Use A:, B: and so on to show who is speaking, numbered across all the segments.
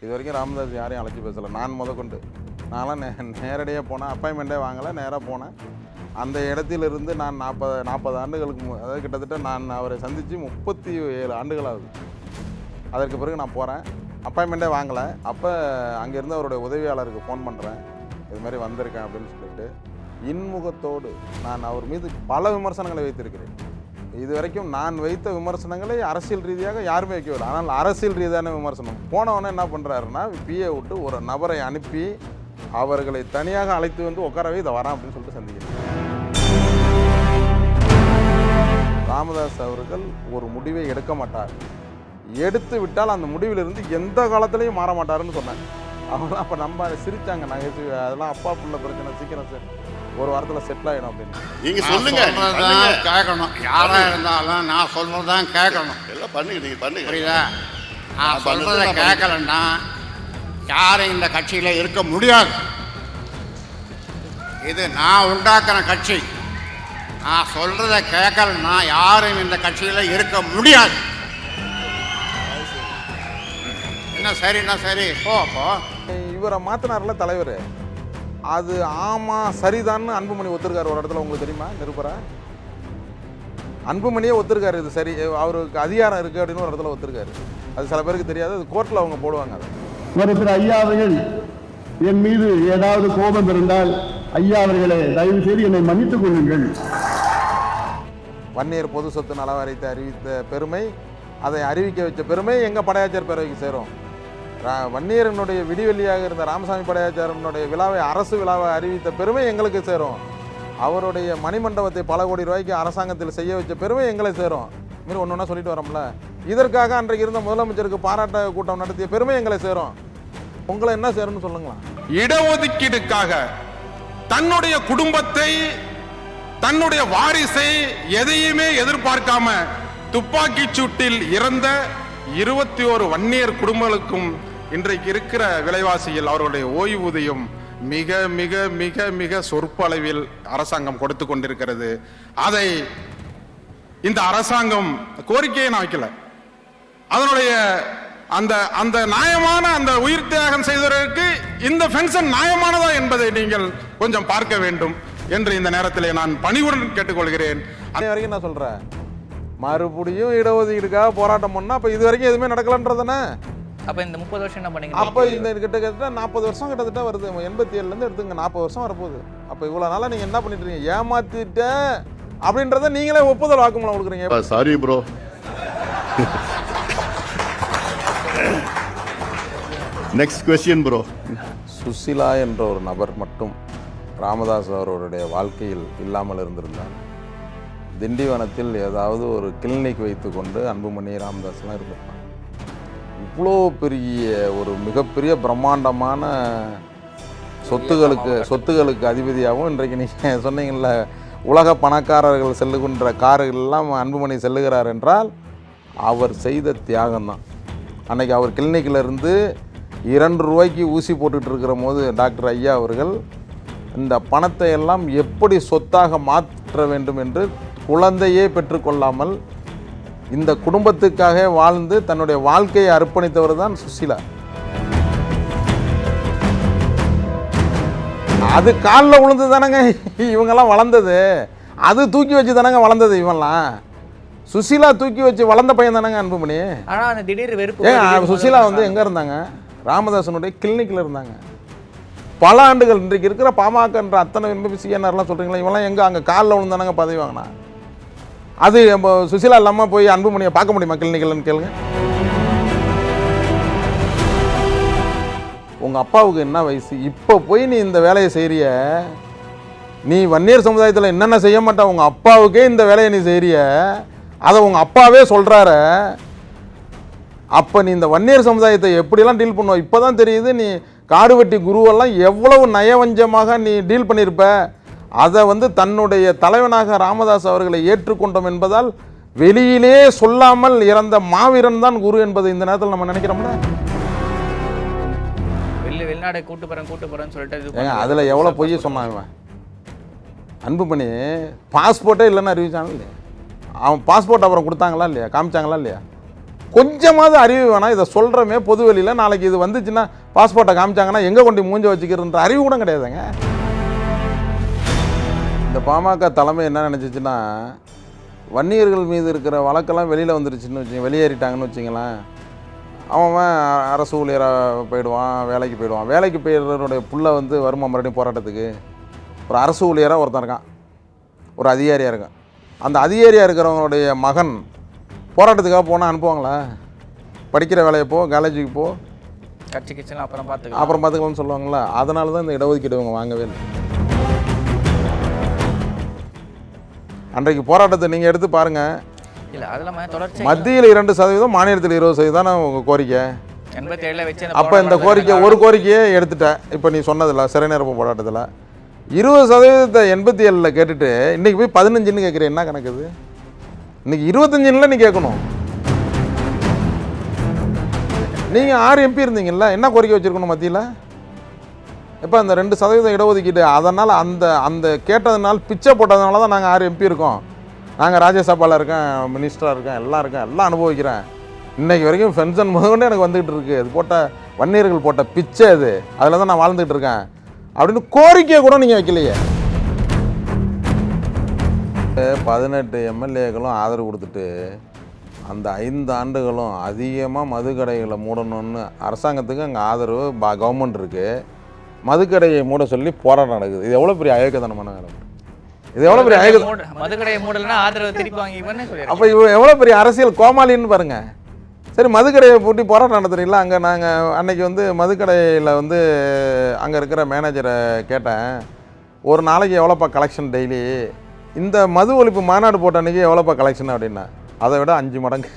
A: இது வரைக்கும் ராமதாஸ் யாரையும் அழைச்சி பேசலை. நான் முதற்கொண்டு. நான்லாம் நே நேரடியாக போனேன். அப்பாயின்மெண்ட்டே வாங்கலை நேராக போனேன். அந்த இடத்திலிருந்து நான் நாற்பது நாற்பது ஆண்டுகளுக்கு மு- அதாவது கிட்டத்தட்ட நான் அவரை சந்தித்து முப்பத்தி ஏழு ஆண்டுகள் ஆகுது அதற்கு பிறகு நான் போகிறேன் அப்பாயின்மெண்ட்டே வாங்கலை. அப்போ அங்கேருந்து அவருடைய உதவியாளருக்கு ஃபோன் பண்ணுறேன் இது மாதிரி வந்திருக்கேன் அப்படின்னு சொல்லிட்டு. இன்முகத்தோடு நான் அவர் மீது பல விமர்சனங்களை வைத்திருக்கிறேன். இது வரைக்கும் நான் வைத்த விமர்சனங்களை அரசியல் ரீதியாக யாருமே வைக்கவில்லை. ஆனால் அரசியல் ரீதியான விமர்சனம். போனவொன்னே என்ன பண்ணுறாருன்னா பிஏ விட்டு ஒரு நபரை அனுப்பி அவர்களை தனியாக அழைத்து வந்து உட்காரவே இதை வரான் அப்படின்னு சொல்லிட்டு சந்திக்கிறேன். ராமதாஸ் அவர்கள் ஒரு முடிவை எடுக்க மாட்டார். எடுத்து விட்டால் அந்த முடிவிலிருந்து எந்த காலத்திலையும் மாற மாட்டாருன்னு சொன்னாங்க அவங்களாம் அப்போ நம்ம சிரித்தாங்க நகைச்சுவை அதெல்லாம் அப்பா பிள்ளை பிரச்சனை சீக்கிரம் சரி. ஒரு வாரத்தில் செட்டில் ஆகிடும் அப்படின்னு.
B: நீங்க சொல்லுங்க பண்ணுங்க.
C: கேட்கணும். யாரா இருந்தாலும் நான் சொல்றதுதான் கேட்கணும்.
B: எல்லாம் பண்ணுங்க நீங்க பண்ணுங்க.
C: புரியுதா? நான்
B: நான்
C: கேட்கலன்னா யாரும் இந்த கட்சியில இருக்க முடியாது. இது நான் உண்டாக்குன கட்சி. நான் சொல்றத கேட்கலன்னா யாரும் இந்த கட்சியில இருக்க முடியாது. என்ன சரின்னா சரி? போ அப்போ
A: இவரை மாற்றினார்ல தலைவர். அது ஆமாம் சரிதான்னு அன்புமணி ஒத்துருக்காரு ஒரு இடத்துல. உங்களுக்கு தெரியுமா நிருபரா? அன்புமணியே ஒத்துருக்காரு இது சரி. அவருக்கு அதிகாரம் இருக்குது அப்படின்னு ஒரு இடத்துல ஒத்துருக்காரு. அது சில பேருக்கு தெரியாது அது கோர்ட்டில் அவங்க போடுவாங்க அதை.
D: ஒரு திரு ஐயா அவர்கள் என் மீது ஏதாவது கோபம் இருந்தால் ஐயா அவர்களே தயவு செய்து என்னை மன்னித்துக் கொள்ளுங்கள்.
A: வன்னியர் பொது சொத்து நலவாரியத்தை அறிவித்த பெருமை அதை அறிவிக்க வச்ச பெருமை எங்கள் படையாச்சார் பேரவைக்கு சேரும். வன்னியரனுடைய விடிவெளியாக இருந்த ராமசாமி படையாச்சாரனுடைய விழாவை அரசு விழாவை அறிவித்த பெருமை எங்களுக்கு சேரும். அவருடைய மணிமண்டபத்தை பல கோடி ரூபாய்க்கு அரசாங்கத்தில் செய்ய வச்ச பெருமை எங்களை சேரும். மீறி ஒன்று ஒன்றா சொல்லிட்டு வரோம்ல? இதற்காக அன்றைக்கு இருந்த முதலமைச்சருக்கு பாராட்ட கூட்டம் நடத்திய பெருமை எங்களை சேரும். உங்களை என்ன சேரும்னு சொல்லுங்களேன்.
E: இடஒதுக்கீடுக்காக தன்னுடைய குடும்பத்தை தன்னுடைய வாரிசை எதையுமே எதிர்பார்க்காம துப்பாக்கிச் சூட்டில் இறந்த இருபத்தி ஓரு வன்னியர் குடும்பங்களுக்கும் இன்றைக்கு இருக்கிற விலைவாசியில் அவர்களுடைய ஓய்வூதியம் மிக மிக மிக மிக சொற்ப அளவில் அரசாங்கம் கொடுத்து கொண்டிருக்கிறது. அதை இந்த அரசாங்கம் கோரிக்கையை நான் வைக்கல. அதனுடைய அந்த அந்த நியாயமான அந்த உயிர் தியாகம் செய்தவர்களுக்கு இந்த பென்ஷன் நியாயமானதா என்பதை நீங்கள் கொஞ்சம் பார்க்க வேண்டும் என்று இந்த நேரத்திலே நான் பணிவுடன் கேட்டுக்கொள்கிறேன்.
A: அதே வரைக்கும் நான் சொல்கிறேன் மறுபடியும் இடஒதுக்கீடுக்காக போராட்டம் பண்ணால் அப்போ இது வரைக்கும் எதுவுமே நடக்கலன்றதானே
F: அப்ப இந்த முப்பது வருஷம் என்ன பண்ணீங்க
A: அப்போ இந்த கிட்டத்தட்ட நாற்பது வருஷம் கிட்டத்தட்ட வருது. எண்பத்தி ஏழுலேருந்து எடுத்துங்க நாற்பது வருஷம் வரப்போகுது. அப்போ இவ்வளோ நாளாக நீங்கள் என்ன பண்ணிட்டு இருக்கீங்க? ஏமாத்திட்டேன் அப்படின்றத நீங்களே ஒப்புதல் வாக்குமூலம் கொடுக்குறீங்க.
B: Sorry bro next question bro
A: Susheela என்ற ஒரு நபர் மட்டும் ராமதாஸ் அவர்களுடைய வாழ்க்கையில் இல்லாமல் இருந்திருந்தார். திண்டிவனத்தில் ஏதாவது ஒரு கிளினிக் வைத்துக்கொண்டு அன்புமணி ராமதாஸ்லாம் இருந்திருப்பாங்க. இவ்வளோ பெரிய ஒரு மிகப்பெரிய பிரம்மாண்டமான சொத்துகளுக்கு சொத்துகளுக்கு அதிபதியாகவும் இன்றைக்கு நீங்கள் சொன்னீங்கல்ல உலக பணக்காரர்கள் செல்லுகின்ற கார்கள் எல்லாம் அன்புமணி செல்லுகிறார் என்றால் அவர் செய்த தியாகம்தான். அன்னைக்கு அவர் கிளினிக்கில் இருந்து இரண்டு ரூபாய்க்கு ஊசி போட்டுட்டு இருக்கிற போது டாக்டர் ஐயா அவர்கள் இந்த பணத்தை எல்லாம் எப்படி சொத்தாக மாற்ற வேண்டும் என்று குழந்தையே பெற்றுக்கொள்ளாமல் இந்த குடும்பத்துக்காக வாழ்ந்து தன்னுடைய வாழ்க்கையை அர்ப்பணித்தவர் தான் சுசிலா. அது காலில் விழுந்து தானங்க இவங்கெல்லாம் வளர்ந்தது. அது தூக்கி வச்சு தானங்க வளர்ந்தது இவன்லாம் சுசிலா தூக்கி வச்சு வளர்ந்த பையன் தானங்க அன்புமணி.
F: ஆனா அந்த திடீர் வெறுப்பு
A: சுசிலா வந்து எங்கே இருந்தாங்க? ராமதாசனுடைய கிளினிக்கில் இருந்தாங்க. பல ஆண்டுகள் இன்றைக்கு இருக்கிற பாமகன்ற அத்தனை எம்பி சிஎன்ஆர்லாம் சொல்கிறீங்களா இவெல்லாம் எங்கே? அங்கே காலில் விழுந்தானங்க பதவி வாங்கினா. அது நம்ம சுசிலா இல்லாமல் போய் அன்புமணியை பார்க்க முடியுமா? கிளினிக்கல்னு கேளுங்க. உங்கள் அப்பாவுக்கு என்ன வயசு? இப்போ போய் நீ இந்த வேலையை செய்கிறிய நீ வன்னியர் சமுதாயத்தில் என்னென்ன செய்ய மாட்டா உங்கள் அப்பாவுக்கே இந்த வேலையை நீ செய்கிறிய அதை உங்கள் அப்பாவே சொல்கிறாரு அப்போ நீ இந்த வன்னியர் சமுதாயத்தை எப்படிலாம் டீல் பண்ணுவோம் இப்போ தான் தெரியுது நீ காடுவெட்டி குருவெல்லாம் எவ்வளவு நயவஞ்சமாக நீ டீல் பண்ணியிருப்ப அதை வந்து தன்னுடைய தலைவனாக ராமதாஸ் அவர்களை ஏற்றுக்கொண்டோம் என்பதால் வெளியிலே சொல்லாமல் இறந்த மாவீரன் தான் குரு என்பதை இந்த நேரத்தில் நம்ம நினைக்கிறோம்ல?
F: வெளிநாடு கூட்டு கூட்டு சொல்லிட்டு
A: அதில் எவ்வளோ பொய் சொன்னான் இவன்? அன்பு பண்ணி பாஸ்போர்ட்டே இல்லைன்னு அறிவிச்சான் இல்லையா? அவன் பாஸ்போர்ட் அப்புறம் கொடுத்தாங்களா இல்லையா? காமிச்சாங்களா இல்லையா? கொஞ்சமாவது அறிவு வேணாம் இதை சொல்கிறோமே பொது வெளியில். நாளைக்கு இது வந்துச்சுன்னா பாஸ்போர்ட்டை காமிச்சாங்கன்னா எங்கே கொண்டு மூஞ்ச வச்சுக்கிறன்ற அறிவு கூட கிடையாதுங்க. இந்த பாமக தலைமை என்ன நினச்சிச்சுன்னா வன்னியர்கள் மீது இருக்கிற வழக்கெல்லாம் வெளியில் வந்துருச்சுன்னு வச்சுங்க வெளியேறிட்டாங்கன்னு வச்சுங்களேன் அவன் அவன் அரசு ஊழியராக போயிடுவான் வேலைக்கு போயிடுவான். வேலைக்கு போயிடுறவனுடைய புள்ள வந்து வருமா மறுபடியும் போராட்டத்துக்கு? ஒரு அரசு ஊழியராக ஒருத்தன் இருக்கான். ஒரு அதிகாரியாக இருக்கான். அந்த அதிகாரியாக இருக்கிறவங்களுடைய மகன் போராட்டத்துக்காக போனால் அனுப்புவாங்களா? படிக்கிற வேலையை போ காலேஜுக்கு போ
F: கட்சி கிச்சன் அப்புறம் பார்த்துக்கலாம்.
A: அப்புறம் பார்த்துக்கலாம்னு சொல்லுவாங்களா? அதனால தான் இந்த இடஒதுக்கீடு இவங்க வாங்கவே இல்லை. அன்றைக்கு போராட்டத்தை நீங்கள் எடுத்து பாருங்கள்
F: இல்ல அது தொடர்ச்சி
A: மத்தியில் இரண்டு சதவீதம் மாநிலத்தில் இருபது சதவீதம் தானே உங்கள் கோரிக்கை?
F: எண்பத்தி ஏழுல வச்சு
A: அப்போ இந்த கோரிக்கை ஒரு கோரிக்கையே எடுத்துட்டேன். இப்போ நீ சொன்னதில்ல சிறை நிரப்பு போராட்டத்தில். இருபது சதவீதத்தை எண்பத்தி ஏழில் கேட்டுட்டு இன்றைக்கி போய் பதினஞ்சுன்னு கேட்குறேன் என்ன கணக்குது இன்னைக்கு இருபத்தஞ்சுல நீ கேட்கணும். நீங்கள் ஆறு எம்பி இருந்தீங்கல்ல என்ன கோரிக்கை வச்சுருக்கணும் மத்தியில்? இப்போ அந்த ரெண்டு சதவீதம் இடஒதுக்கீடு? அதனால் அந்த அந்த கேட்டதுனால பிச்சை போட்டதுனால தான் நாங்கள் ஆறு எம்பி இருக்கோம். நாங்கள் ராஜ்யசபாவில் இருக்கேன் மினிஸ்டராக இருக்கேன் எல்லாம் இருக்கேன் எல்லாம் அனுபவிக்கிறேன். இன்றைக்கி வரைக்கும் பென்ஷன் முதற்கொண்டு எனக்கு வந்துக்கிட்டு இருக்குது அது போட்ட வன்னியர்கள் போட்ட பிச்சை அது அதில் தான் நான் வாழ்ந்துகிட்டு இருக்கேன். அப்படின்னு கோரிக்கையை கூட நீங்கள் வைக்கலையே. பதினெட்டு எம்எல்ஏக்களும் ஆதரவு கொடுத்துட்டு அந்த ஐந்து ஆண்டுகளும் அதிகமாக மதுக்கடைகளை மூடணும்னு அரசாங்கத்துக்கு அங்கே ஆதரவு பா கவர்மெண்ட் இருக்குது மதுக்கடையை மூட சொல்லி போராட்டம் நடக்குது. இது எவ்வளோ பெரிய அயோக்கியத்தனமான வேலை? இது எவ்வளோ பெரிய
F: மூட- மதுக்கடையை மூடலைன்னா ஆதரவு திருப்பி
A: அப்போ இவன் எவ்வளோ பெரிய அரசியல் கோமாளின்னு பாருங்க. சரி மதுக்கடையை பூட்டி போராட்டம் நடத்துறீங்களா? அங்கே நாங்கள் அன்னைக்கு வந்து மதுக்கடையில் வந்து அங்கே இருக்கிற மேனேஜரை கேட்டேன். ஒரு நாளைக்கு எவ்வளோப்பா கலெக்ஷன் டெய்லி இந்த மது ஒழிப்பு மாநாடு போட்ட அன்றைக்கி எவ்வளோப்பா கலெக்ஷன் அப்படின்னா? அதை விட அஞ்சு மடங்கு.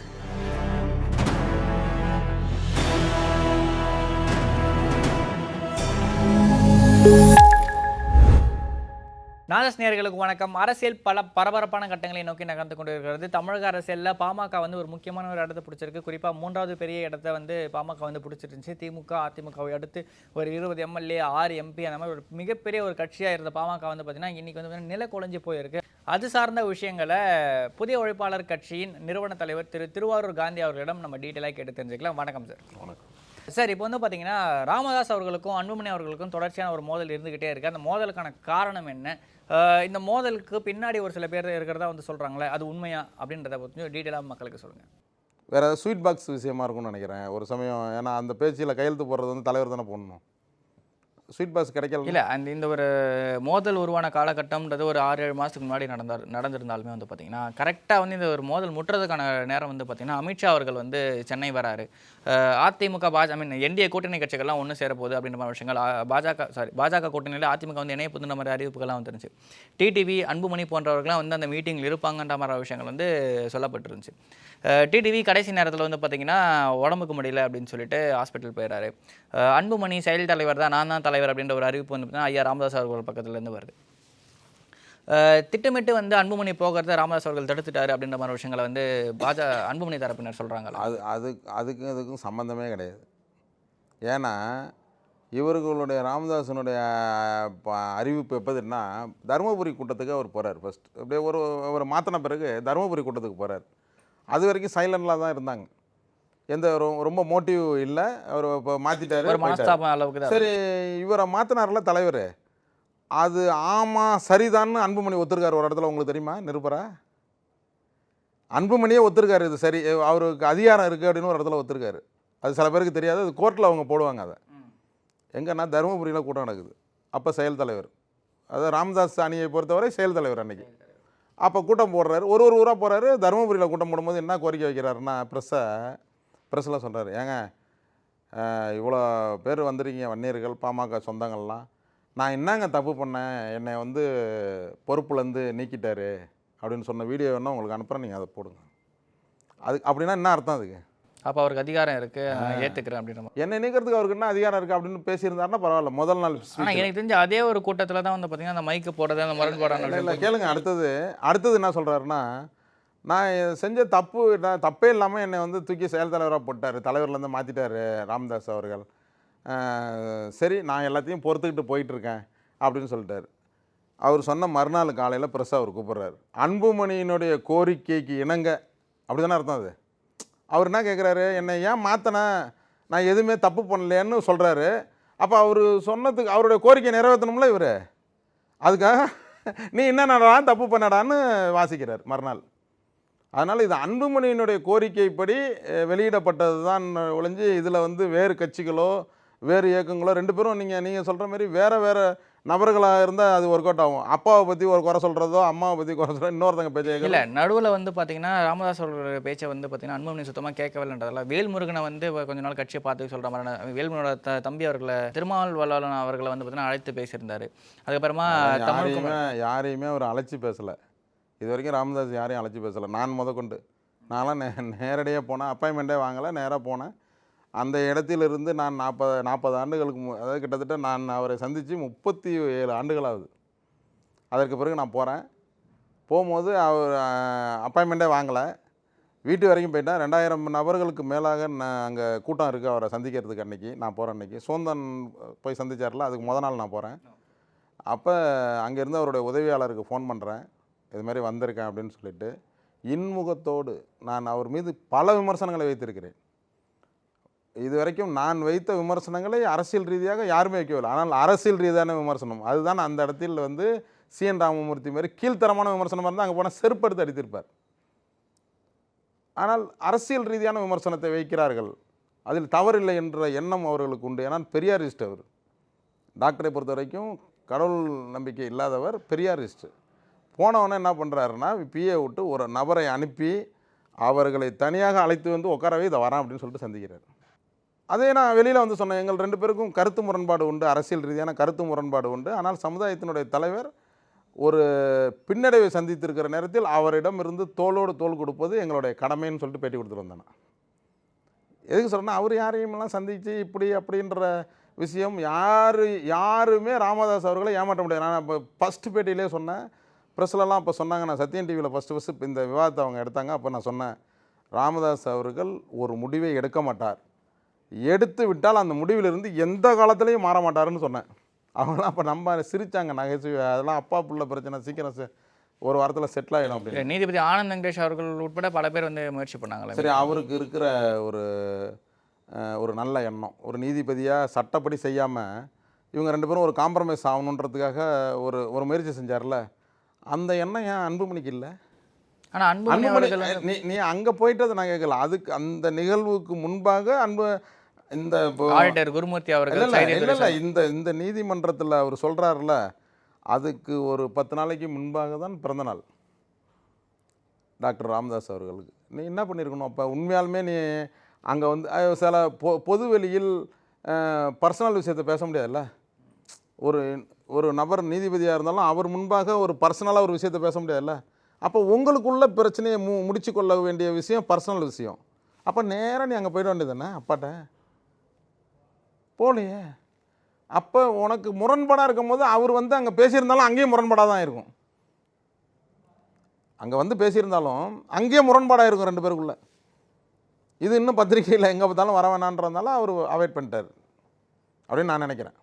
F: நாதஸ்நேர்களுக்கு வணக்கம். அரசியல் பல பரபரப்பான கட்டங்களை நோக்கி நகர்ந்து கொண்டிருக்கிறது. தமிழக அரசியலில் பாமக வந்து ஒரு முக்கியமான ஒரு இடத்தை பிடிச்சிருக்கு. குறிப்பாக மூன்றாவது பெரிய இடத்தை வந்து பாமக வந்து பிடிச்சிருந்துச்சு. திமுக அதிமுகவை அடுத்து ஒரு இருபது எம்எல்ஏ ஆறு எம்பி அந்த மாதிரி ஒரு மிகப்பெரிய ஒரு கட்சியாக இருந்த பாமக வந்து பார்த்தீங்கன்னா இன்றைக்கி வந்து நில குலைஞ்சு போயிருக்கு. அது சார்ந்த விஷயங்களை புதிய உழைப்பாளர் கட்சியின் நிறுவன தலைவர் திரு திருவாரூர் காந்தி அவர்களிடம் நம்ம டீட்டெயிலாக கேட்டு தெரிஞ்சுக்கலாம். வணக்கம் சார் சார் இப்போ வந்து பார்த்தீங்கன்னா ராமதாஸ் அவர்களுக்கும் அன்புமணி அவர்களுக்கும் தொடர்ச்சியான ஒரு மோதல் இருந்துகிட்டே இருக்கு. அந்த மோதலுக்கான காரணம் என்ன? இந்த மோதலுக்கு பின்னாடி ஒரு சில பேர் இருக்கிறதா வந்து சொல்றாங்களே அது உண்மையா? அப்படின்றத கொஞ்சம் டீட்டெயிலாக மக்களுக்கு சொல்லுங்க.
A: வேறு ஏதாவது ஸ்வீட் பாக்ஸ் விஷயமா இருக்கும்னு நினைக்கிறேன். ஒரு சமயம் ஏன்னா அந்த பேச்சில் கையெழுத்து போடுறது வந்து தலைவர் தானே போடணும். ஸ்வீட் பாக்ஸ் கிடைக்கல.
F: இல்ல அந்த இந்த ஒரு மோதல் உருவான காலகட்டம்ன்றது ஒரு ஆறு ஏழு மாதத்துக்கு முன்னாடி நடந்தார் நடந்திருந்தாலுமே வந்து பார்த்தீங்கன்னா கரெக்டாக வந்து இந்த ஒரு மோதல் முற்றுறதுக்கான நேரம் வந்து பார்த்தீங்கன்னா அமித்ஷா அவர்கள் வந்து சென்னை வராரு. அதிமுக பாஜ ஐ மீன் என்டிஏ கூட்டணி கட்சிகள்லாம் ஒன்று சேரப்போகுது அப்படின்ற மாதிரி விஷயங்கள் பாஜக சாரி பாஜக கூட்டணியில் அதிமுக வந்து இணைய புதுன்ற மாதிரி அறிவிப்புகள்லாம் வந்துருந்துச்சு. டிடிவி அன்புமணி போன்றவர்கள்லாம் வந்து அந்த மீட்டிங்கில் இருப்பாங்கன்ற மாதிரி விஷயங்கள் வந்து சொல்லப்பட்டிருந்துச்சு. டிடிவி கடைசி நேரத்தில் வந்து பார்த்தீங்கன்னா உடம்புக்கு முடியல அப்படின்னு சொல்லிட்டு ஹாஸ்பிட்டல் போயிடறாரு அன்புமணி செயல் தலைவர் தான் நான் தான் தலைவர் அப்படின்ற ஒரு அறிவிப்பு வந்து பார்த்தீங்கன்னா ஐயா ராமதாஸ் அவர்கள் பக்கத்துலேருந்து வருது. திட்டமிட்டு வந்து அன்புமணி போகிறத ராமதாஸ் அவர்கள் தடுத்துட்டாரு அப்படின்ற மாதிரி விஷயங்களை வந்து பாஜ அன்புமணி தரப்பினர் சொல்கிறாங்களா
A: அது அது அதுக்கும் இதுக்கும் சம்மந்தமே கிடையாது. ஏன்னா இவர்களுடைய ராமதாசனுடைய அறிவிப்பு எப்போதுன்னா தருமபுரி கூட்டத்துக்கு அவர் போகிறார் ஃபர்ஸ்ட் அப்படியே ஒரு அவர் மாற்றின பிறகு தருமபுரி கூட்டத்துக்கு போகிறார் அது வரைக்கும் சைலண்டில் தான் இருந்தாங்க. எந்த ரொம்ப மோட்டிவ் இல்லை. அவர் இப்போ மாற்றிட்டாரு
F: ஒரு
A: சரி இவரை மாற்றினார்ல தலைவர். அது ஆமாம் சரிதான்னு அன்புமணி ஒத்துருக்காரு ஒரு இடத்துல உங்களுக்கு தெரியுமா நிருபரா அன்புமணியே ஒத்துருக்காரு இது சரி அவருக்கு அதிகாரம் இருக்குது அப்படின்னு ஒரு இடத்துல ஒத்துருக்காரு. அது சில பேருக்கு தெரியாது அது கோர்ட்டில் அவங்க போடுவாங்க அதை. எங்கன்னா தருமபுரியில் கூட்டம் நடக்குது. அப்போ செயல் தலைவர். அதாவது ராமதாஸ் அணியை பொறுத்தவரை செயல் தலைவர் அன்னைக்கு. அப்போ கூட்டம் போடுறாரு. ஒரு ஒரு ஊராக போகிறாரு தருமபுரியில் கூட்டம் போடும்போது என்ன கோரிக்கை வைக்கிறாருன்னா ப்ரெஸ்ஸை ப்ரெஸ்ஸில் சொல்கிறாரு ஏங்க இவ்வளோ பேர் வந்திருக்கீங்க வன்னியர்கள் பாமக சொந்தங்கள்லாம். நான் என்னங்க தப்பு பண்ணேன்? என்னை வந்து பொறுப்புலேருந்து நீக்கிட்டாரு அப்படின்னு சொன்ன வீடியோ வேணால் உங்களுக்கு அனுப்புகிறேன் நீங்கள் அதை போடுங்க. அது அப்படின்னா என்ன அர்த்தம் அதுக்கு?
F: அப்போ அவருக்கு அதிகாரம் இருக்கு. நான் ஏற்றுக்கிறேன் அப்படின்ற மாதிரி
A: என்னை நீக்கிறதுக்கு அவருக்கு என்ன அதிகாரம் இருக்குது அப்படின்னு பேசியிருந்தாருன்னா பரவாயில்ல. முதல் நாள்
F: ஆனால். எனக்கு தெரிஞ்ச அதே ஒரு கூட்டத்தில் தான் வந்து பார்த்தீங்கன்னா அந்த மைக்கு போடுறது அந்த
A: இல்லை இல்லை
F: முரண்பாடான
A: கேளுங்க. அடுத்தது அடுத்தது என்ன சொல்கிறாருன்னா நான் செஞ்ச தப்பு நான் தப்பே இல்லாமல் என்னை வந்து தூக்கி செயல் தலைவராக போட்டார். தலைவர்லேருந்து மாற்றிட்டாரு ராமதாஸ் அவர்கள். சரி நான் எல்லாத்தையும் பொறுத்துக்கிட்டு போயிட்டுருக்கேன் அப்படின்னு சொல்லிட்டாரு. அவர் சொன்ன மறுநாள் காலையில் ப்ரெஸ்ஸை அவர் கூப்பிட்றாரு. அன்புமணியினுடைய கோரிக்கைக்கு இணங்க அப்படி தானே அர்த்தம் அது? அவர் என்ன கேட்குறாரு என்னை ஏன் மாற்றின நான் எதுவுமே தப்பு பண்ணலையேன்னு சொல்கிறாரு அப்போ அவர் சொன்னதுக்கு அவருடைய கோரிக்கை நிறைவேற்றணும்ல இவர்? அதுக்காக நீ என்னடா தப்பு பண்ணடான்னு வாசிக்கிறார் மறுநாள். அதனால் இது அன்புமணியினுடைய கோரிக்கைப்படி வெளியிடப்பட்டது தான் ஒழிஞ்சு இதில் வந்து வேறு கட்சிகளோ வேறு இயக்கங்களோ ரெண்டு பேரும் நீங்கள் நீங்கள் சொல்கிற மாதிரி வேறு வேறு நபர்களாக இருந்தால் அது ஒர்க் அவுட் ஆகும். அப்பாவை பற்றி ஒரு குறை சொல்கிறதோ அம்மாவை பற்றி குறை சொல்கிறதோ இன்னொருத்தங்க பேச்சை.
F: இல்ல நடுவுல வந்து பாத்தீங்கன்னா ராமதாஸ் அவர்களோட பேச்சை வந்து பாத்தீங்கன்னா அன்புமணி சுத்தமா கேட்கவில்லைன்றதால வேல்முருகனை வந்து கொஞ்ச நாள் கட்சியை பார்த்து சொல்ற மாதிரி வேல்முருகனோட த- தம்பி அவர்களை திருமாவளவன் அவர்களை வந்து பாத்தீங்கன்னா அழைத்து பேசியிருந்தாரு. அதுக்கப்புறமா
A: யாரையுமே யாரையுமே அவர் அழைச்சி பேசலை. இது வரைக்கும் ராமதாஸ் யாரையும் அழைச்சி பேசலை. நான் முதற்கொண்டு நான்லாம் நே நேரடியாக போனேன். அப்பாயின்மெண்ட்டே வாங்கலை நேராக போனேன். அந்த இடத்திலிருந்து நான் நாற்பது நாற்பது ஆண்டுகளுக்கு மு- அதாவது கிட்டத்தட்ட நான் அவரை சந்தித்து முப்பத்தி ஏழு ஆண்டுகள் ஆகுது அதற்கு பிறகு நான் போகிறேன் போகும்போது அவர் அப்பாயின்மெண்ட்டே வாங்கலை. வீட்டு வரைக்கும் போயிட்டேன். ரெண்டாயிரம் நபர்களுக்கு மேலாக நான் அங்கே கூட்டம் இருக்குது அவரை சந்திக்கிறதுக்கு அன்றைக்கி நான் போகிறேன் அன்றைக்கி சோந்தன் போய் சந்திச்சார்ல அதுக்கு முத நாள் நான் போகிறேன் அப்போ அங்கேருந்து அவருடைய உதவியாளருக்கு ஃபோன் பண்ணுறேன் இது மாதிரி வந்திருக்கேன் அப்படின்னு சொல்லிட்டு இன்முகத்தோடு நான் அவர் மீது பல விமர்சனங்களை வைத்திருக்கிறேன். இது வரைக்கும் நான் வைத்த விமர்சனங்களை அரசியல் ரீதியாக யாருமே வைக்கவில்லை. ஆனால் அரசியல் ரீதியான விமர்சனம். அதுதான் அந்த இடத்தில் வந்து சிஎன் ராமமூர்த்தி மாதிரி கீழ்த்தரமான விமர்சனமாக இருந்தால் அங்கே போனால் செருப்படுத்து அடித்திருப்பார். ஆனால் அரசியல் ரீதியான விமர்சனத்தை வைக்கிறார்கள். அதில் தவறில்லை என்ற எண்ணம் அவர்களுக்கு உண்டு. ஏன்னா பெரியாரிஸ்ட் அவர். டாக்டரை பொறுத்த வரைக்கும் கடவுள் நம்பிக்கை இல்லாதவர் பெரியாரிஸ்ட். போனவொன்னே என்ன பண்ணுறாருன்னா பிஏ விட்டு ஒரு நபரை அனுப்பி அவர்களை தனியாக அழைத்து வந்து உட்காரவே இதை வரான் அப்படின்னு சொல்லிட்டு சந்திக்கிறார். அதே நான் வெளியில் வந்து சொன்னேன் எங்கள் ரெண்டு பேருக்கும் கருத்து முரண்பாடு உண்டு அரசியல் ரீதியான கருத்து முரண்பாடு உண்டு. ஆனால் சமுதாயத்தினுடைய தலைவர் ஒரு பின்னடைவை சந்தித்திருக்கிற நேரத்தில் அவரிடம் இருந்து தோளோடு தோல் கொடுப்பது எங்களுடைய கடமைன்னு சொல்லிட்டு பேட்டி கொடுத்துட்டு வந்தேன். நான். எதுக்கு சொல்கிறேன்னா அவர் யாரையுமெல்லாம் சந்தித்து இப்படி அப்படின்ற விஷயம் யார் யாருமே ராமதாஸ் அவர்களை ஏமாற்ற முடியாது. நான் இப்போ ஃபஸ்ட்டு பேட்டியிலே சொன்னேன் ப்ரெஸ்லலாம் அப்போ சொன்னாங்க நான் சத்யன் டிவியில் ஃபஸ்ட்டு ஃபஸ்ட்டு இந்த விவாதத்தை அவங்க எடுத்தாங்க அப்போ நான் சொன்னேன் ராமதாஸ் அவர்கள் ஒரு முடிவை எடுக்க மாட்டார். எடுத்து விட்டால் அந்த முடிவிலிருந்து எந்த காலத்துலேயும் மாற மாட்டாருன்னு சொன்னேன். அவங்களாம் அப்போ நம்ம சிரிச்சாங்க நகைச்சுவை அதெல்லாம் அப்பா புள்ள பிரச்சனை சீக்கிரம் ஒரு வாரத்தில் செட்டில் ஆகிடும் அப்படின்னு.
F: நீதிபதி ஆனந்த் வெங்கடேஷ் அவர்கள் உட்பட பல பேர் வந்து முயற்சி பண்ணாங்களே.
A: சரி அவருக்கு இருக்கிற ஒரு ஒரு நல்ல எண்ணம். ஒரு நீதிபதியாக சட்டப்படி செய்யாமல் இவங்க ரெண்டு பேரும் ஒரு காம்ப்ரமைஸ் ஆகணுன்றதுக்காக ஒரு ஒரு முயற்சி செஞ்சார்ல. அந்த எண்ணம் ஏன் அன்புமணிக்கு இல்லை?
F: ஆனா அன்புமணி
A: நீ நீ அங்கே போயிட்டதை நான் கேட்கல அதுக்கு அந்த நிகழ்வுக்கு முன்பாக அன்பு இந்த
F: ஆடிட்டர் குருமூர்த்தி அவர்கள்
A: இந்த இந்த நீதிமன்றத்தில் அவர் சொல்றாருல அதுக்கு ஒரு பத்து நாளைக்கு முன்பாக தான் பிறந்த நாள். டாக்டர் ராமதாஸ் அவர்களுக்கு. நீ என்ன பண்ணியிருக்கணும் அப்போ? உண்மையாலுமே நீ அங்கே வந்து சில பொ பொது வெளியில் பர்சனல் விஷயத்தை பேச முடியாதுல்ல? ஒரு ஒரு நபர் நீதிபதியாக இருந்தாலும் அவர் முன்பாக ஒரு பர்சனலாக ஒரு விஷயத்தை பேச முடியாதுல்ல? அப்போ உங்களுக்குள்ள பிரச்சனையை மு முடிச்சு கொள்ள வேண்டிய விஷயம் பர்சனல் விஷயம். அப்போ நேராக நீ அங்கே போயிட வேண்டியது தானே அப்பாட்ட? போகலையே அப்போ உனக்கு முரண்பாடாக இருக்கும்போது அவர் வந்து அங்கே பேசியிருந்தாலும் அங்கேயும் முரண்பாடாக தான் இருக்கும். அங்கே வந்து பேசியிருந்தாலும் அங்கேயே முரண்பாடாக இருக்கும் ரெண்டு பேருக்குள்ளே. இது இன்னும் பத்திரிக்கையில் எங்கே பார்த்தாலும் வர வேணான்றதுனால அவர் அவாய்ட் பண்ணிட்டார். அப்படின்னு நான் நினைக்கிறேன்.